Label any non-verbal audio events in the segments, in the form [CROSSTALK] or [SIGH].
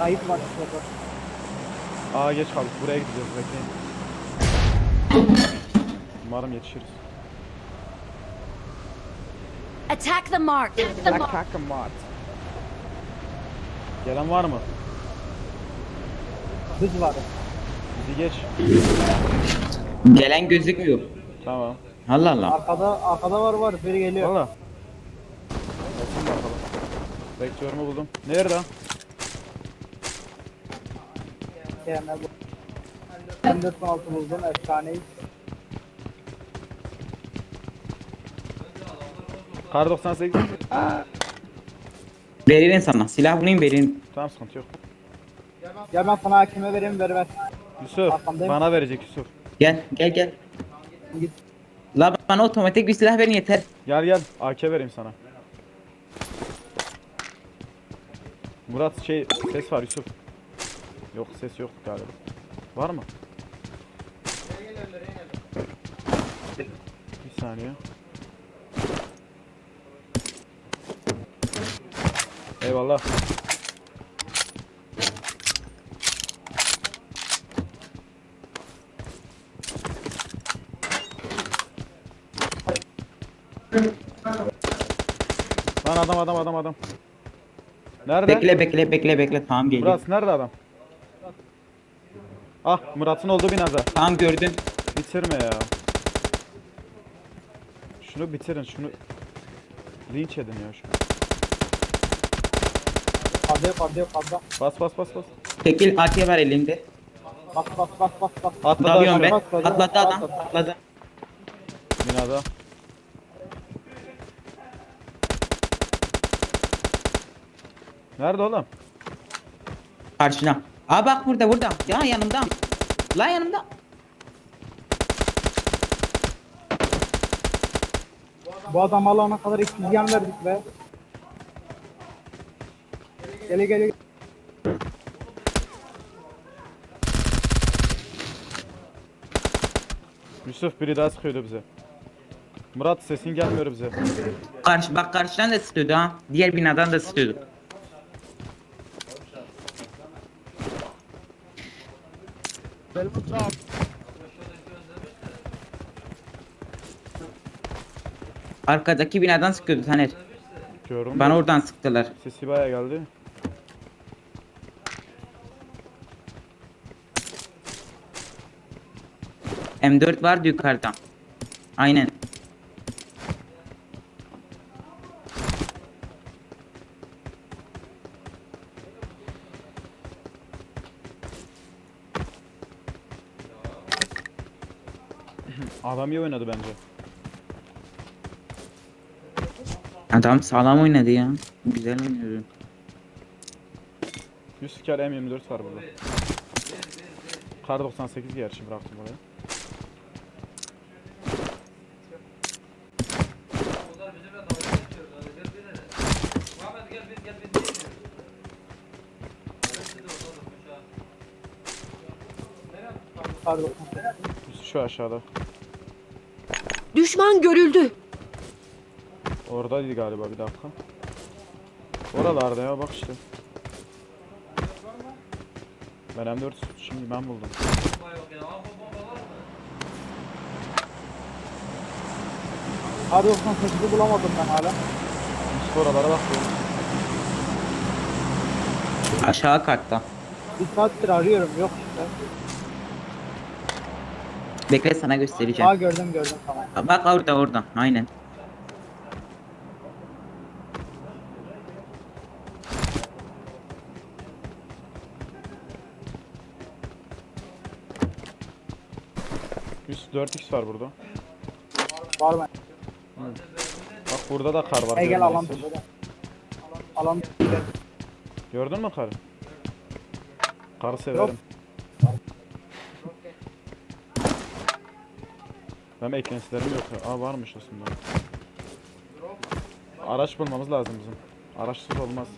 Kayıt var şurada. Aa geç kaldık. Buraya gideceğiz. Bekleyin. Umarım yetişiriz. Attack the mark. Attack the mark. Attack. Gelen var mı? Hız var. Bizi geç. Gelen gözükmüyor. Tamam. Allah Allah. Arkada arkada var var. Biri geliyor. Valla. Vektörümü buldum. Nerede? Yani bu. Ben 416 buldum. Efsaneyi. Kar 98. Veririm sana. Silah bulayım veririm. tamam sıkıntı yok. Ya ben sana hakime vereyim ver ver. Yusuf bana verecek Yusuf. Gel gel gel. Git. La bana otomatik bir silah verin yeter. Gel gel AK vereyim sana. Murat şey ses var Yusuf. Yok ses yok galiba. Var mı? Bir saniye. Eyvallah. Lan adam adam adam adam. Nerede? Bekle bekle bekle bekle. Tamam geliyor. Murat nerede adam? Ah Murat'ın olduğu binada. Tamam gördüm. Bitirme ya. Şunu bitirin şunu. Linç edin ya şunu. Kadıyor kadıyor kadıyor. Bas bas bas bas. Tekil AK var elinde. Bas bas bas bas bas. Atladı Dalıyorum ben. aşağı. Atladı, adam. atladı. Atladı. Binada. Nerede oğlum? Karşına. Aa bak burada burada. Ya yanımda. La yanımda. Bu adam alana kadar iki yan verdik be. Gele gele. Yusuf biri daha sıkıyordu bize. Murat sesin gelmiyor bize. Karşı, bak karşıdan da sıkıyordu ha. Diğer binadan da sıkıyordu. Arkadaki binadan sıkıyordu Taner. Gördüm. Bana oradan sıktılar. Sesi baya geldi. M4 vardı yukarıda. Aynen. Adam iyi oynadı bence. Adam sağlam oynadı ya. Güzel oynuyordu. 100 kere M24 var burada. Kar 98 gerçi bıraktım buraya. Pardon. Şu aşağıda. Düşman görüldü. Oradaydı galiba bir dakika. Oralarda ya bak işte. Ben M4 şimdi ben buldum. Hadi 98'i bulamadım ben hala. Yusuf oralara bak. Aşağı katta. Bir saattir arıyorum yok işte. Bekle sana Aa göstereceğim. gördüm gördüm tamam. Bak orada orada. Aynen. Yusuf 4x var burada. Var mı? Bak burada da kar var. Hey gel alan burada. Alan Gördün mü karı? Karı severim. Benim eklentilerim yok ya. Aa varmış aslında. Araç bulmamız lazım bizim. Araçsız olmaz.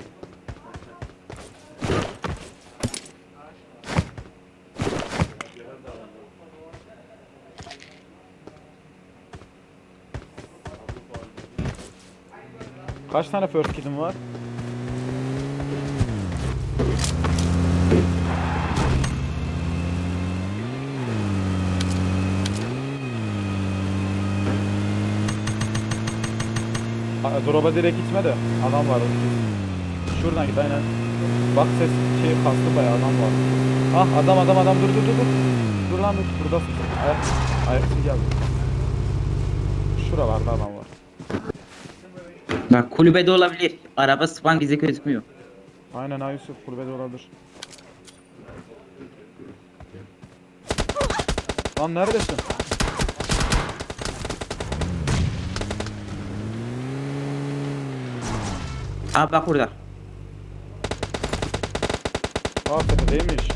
Kaç tane first kit'im var? Drop'a direkt gitme de adam var. Şuradan git aynen. Bak ses şey kastı bayağı adam var. Ah adam adam adam dur dur dur dur. Dur lan dur burada ayak ayaksız geldi. Şuralarda adam var. Bak kulübede olabilir. Araba spawn bize gözükmüyor. Aynen ha Yusuf kulübede olabilir. Lan neredesin? Aa bak burada. Aa tepedeymiş.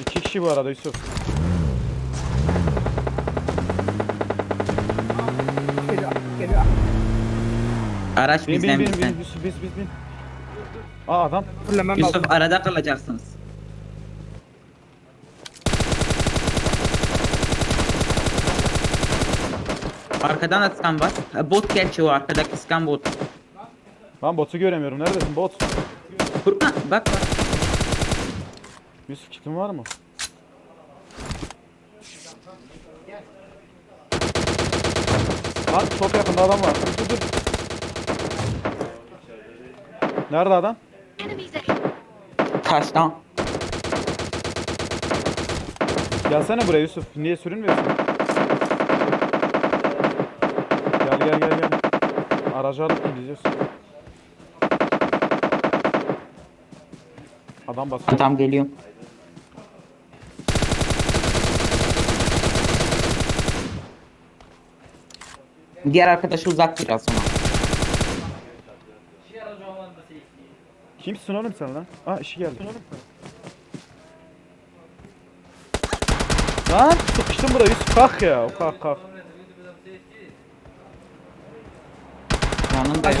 İki kişi bu arada Yusuf. Geliyor, geliyor. Araç Bin bin bizden bin bizden. bin Yusuf biz biz bin. Aa adam. Fırlamam lazım. Yusuf arada kalacaksınız. Arkadan da skan var. Ha, Bot gerçi o arkadaki skan bot. Lan botu göremiyorum. Neredesin bot? Furkan bak bak. Yusuf kitin var mı? Lan çok yakında adam var. Dur dur. Nerede adam? Taştan. Gelsene buraya Yusuf. Niye sürünmüyorsun? Gel gel gel gel. Aracı alıp gideceğiz. Adam basıyor. Adam geliyor. Diğer arkadaşı uzak biraz ona. Kimsin oğlum sen lan? Aa işi geldi. Lan sıkıştım buraya Yusuf kalk ya. Kalk kalk. Yanında yok.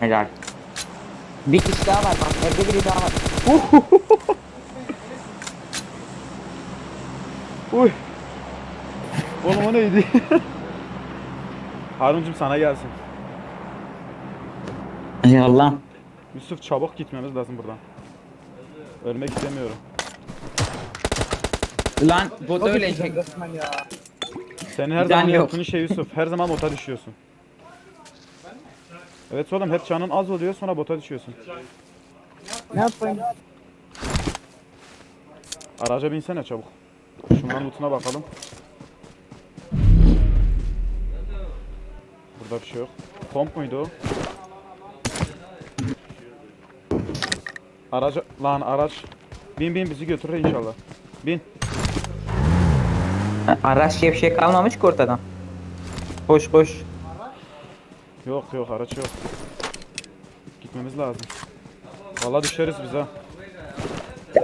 Helal. Bir kişi daha var bak evde biri daha var. [LAUGHS] Uy. Oğlum o neydi? Haruncum sana gelsin. Ey Allah. Yusuf çabuk gitmemiz lazım buradan. Ölmek istemiyorum. Lan öyle gideceğim resmen ya. Senin her zaman yok. yaptığın şey Yusuf. Her zaman bota düşüyorsun. Evet oğlum hep canın az oluyor sonra bota düşüyorsun. Ne yapayım? Araca binsene çabuk. Şundan lootuna bakalım. Burada bir şey yok. Komp muydu o? Araca lan araç. Bin bin bizi götürür inşallah. Bin. Araç diye bir şey kalmamış ki ortadan. Koş koş. Yok yok araç yok. Gitmemiz lazım. Vallahi düşeriz biz ha.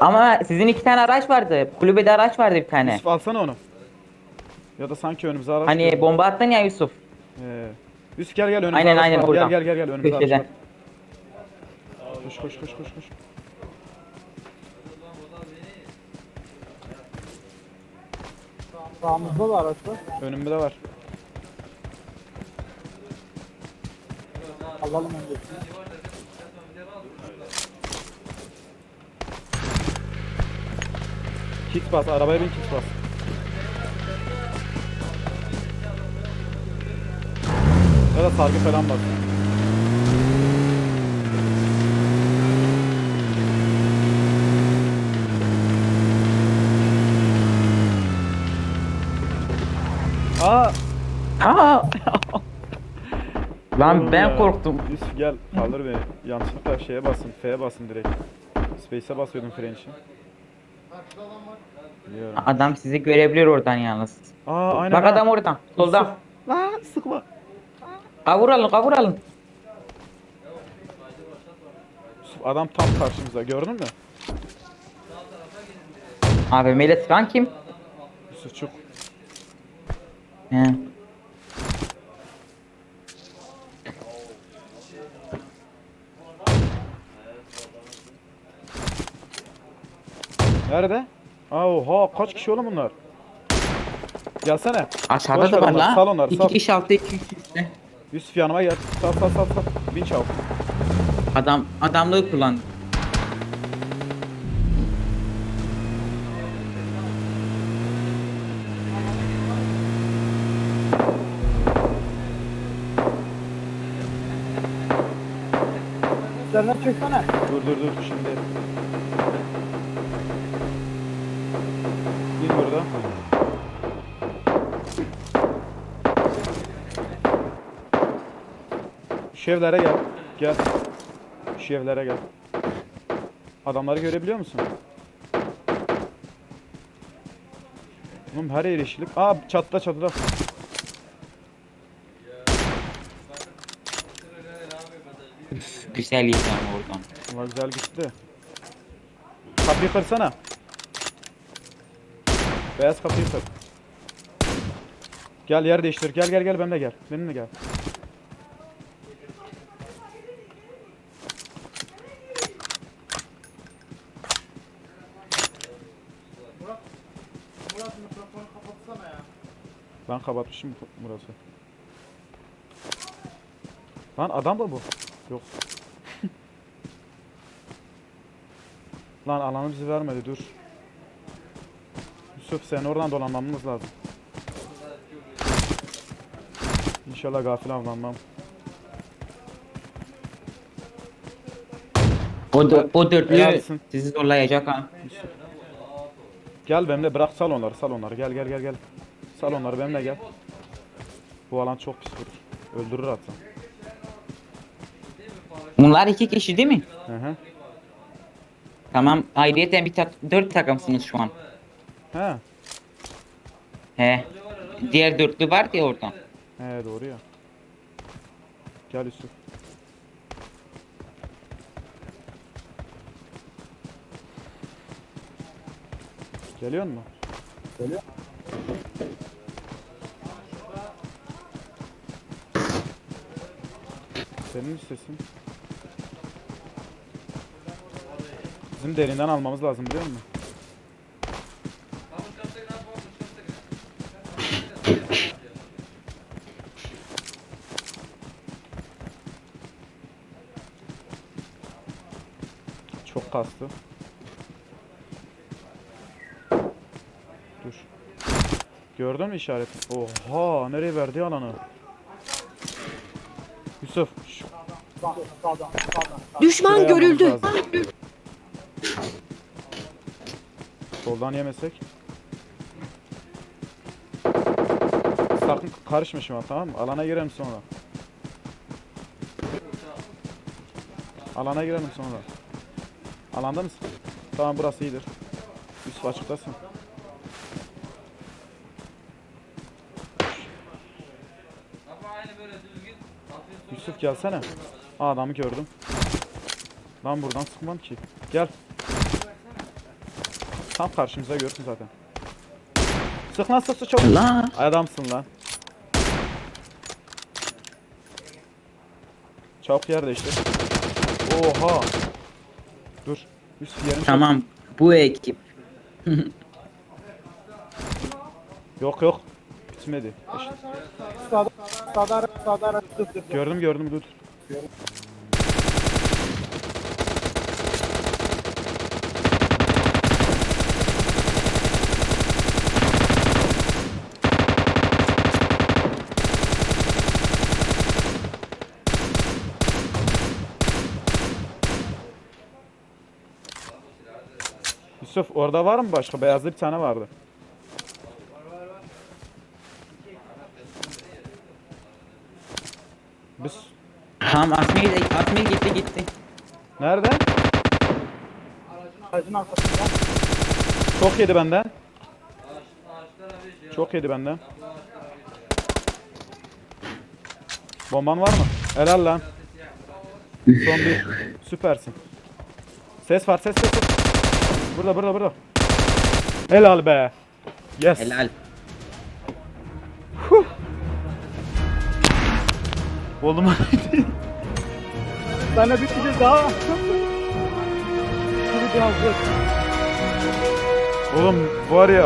Ama sizin iki tane araç vardı. Kulübede araç vardı bir tane. Yusuf alsana onu. Ya da sanki önümüze araç Hani geliyor. bomba attın ya Yusuf. Ee, Yusuf gel gel önümüze Aynen, araç aynen, var. oradan. Gel gel gel gel önümüze araç Köşeden. var. Koş koş koş koş koş. Sağımızda da araç var. Önümde de var. Alalım öncesini. Kit bas, arabaya bin kit bas. Ya da sargı falan bas. Aa! Aa! Lan ben ya. korktum. Yusuf gel kaldır beni. Yanlışlıkla şeye basın, F'ye basın direkt. Space'e basıyordum fren için. Biliyorum. Adam sizi görebilir oradan yalnız. Aa aynen. Bak ha. adam oradan. Solda. Lan sıkma. Kavuralım kavuralım. Yusuf, Adam tam karşımızda gördün mü? Abi Melis kan kim? Yusufçuk. He. Nerede? Aa, oha kaç kişi oğlum bunlar? Gelsene. Aşağıda Boş da var onları, la. Sal onları İki sal. kişi altı iki kişi üstte. Yusuf yanıma gel. Sal sal sal sal. Bin çabuk. Adam adamlığı kullandı. Üzerine çeksene. Dur dur dur şimdi. İn burada. Şu gel. Gel. Şu gel. Adamları görebiliyor musun? Oğlum her yer yeşillik. Aa çatıda çatıda. Güzel yedi ama oradan. Ulan güzel gitti. Kapıyı kırsana. Beyaz kapıyı kır. Gel yer değiştir. Gel gel gel benimle gel. Benimle gel. Ben kapatmışım burası. Lan adam mı bu? Yok. Lan alanı bizi vermedi dur. Yusuf sen oradan dolanmamız lazım. İnşallah gafil avlanmam. O, dö- o dörtlü Helalsin. sizi zorlayacak ha. Gel benimle bırak sal onları sal onları gel gel gel gel. Sal onları benimle gel. Bu alan çok pis vurur. Öldürür hatta. Bunlar iki kişi değil mi? Hı hı. Tamam. Ayrıyeten bir tak dört takımsınız şu an. He. He. Diğer dörtlü var ya oradan. He doğru ya. Gel Yusuf. Geliyor mu? Geliyor. Senin sesin. Bizim derinden almamız lazım biliyor musun? Çok kastı. Dur. Gördün mü işareti? Oha nereye verdi alanı? Yusuf şu. Düşman Şuraya almamız görüldü. lazım. Soldan yemesek. Sakın karışma an tamam mı? Alana girelim sonra. Alana girelim sonra. Alanda mısın? Tamam burası iyidir. Üst açıktasın. Yusuf gelsene. Adamı gördüm. Lan buradan sıkmam ki. Gel. Tam karşımıza görsün zaten. Sık lan sık sık çabuk. Allah. Adamsın lan. Çabuk yer değiştir. Oha. Dur. Üst yerini Tamam. Bu ekip. [LAUGHS] Yok yok. Bitmedi. Sağda, dur, dur, dur. Gördüm gördüm dur. Yusuf orada var mı başka? Beyazlı bir tane vardı. Biz Tamam Asmir, Asmir gitti gitti. nerede? Ağacın arkasından. Çok yedi benden. Çok yedi benden. Bomban var mı? Helal lan. Son bir. Süpersin. Ses var ses ses ses. Burada burada burada. Helal be. Yes. Helal. Oğlum [LAUGHS] Sana bir kişi daha. Biri biraz dur. Oğlum var ya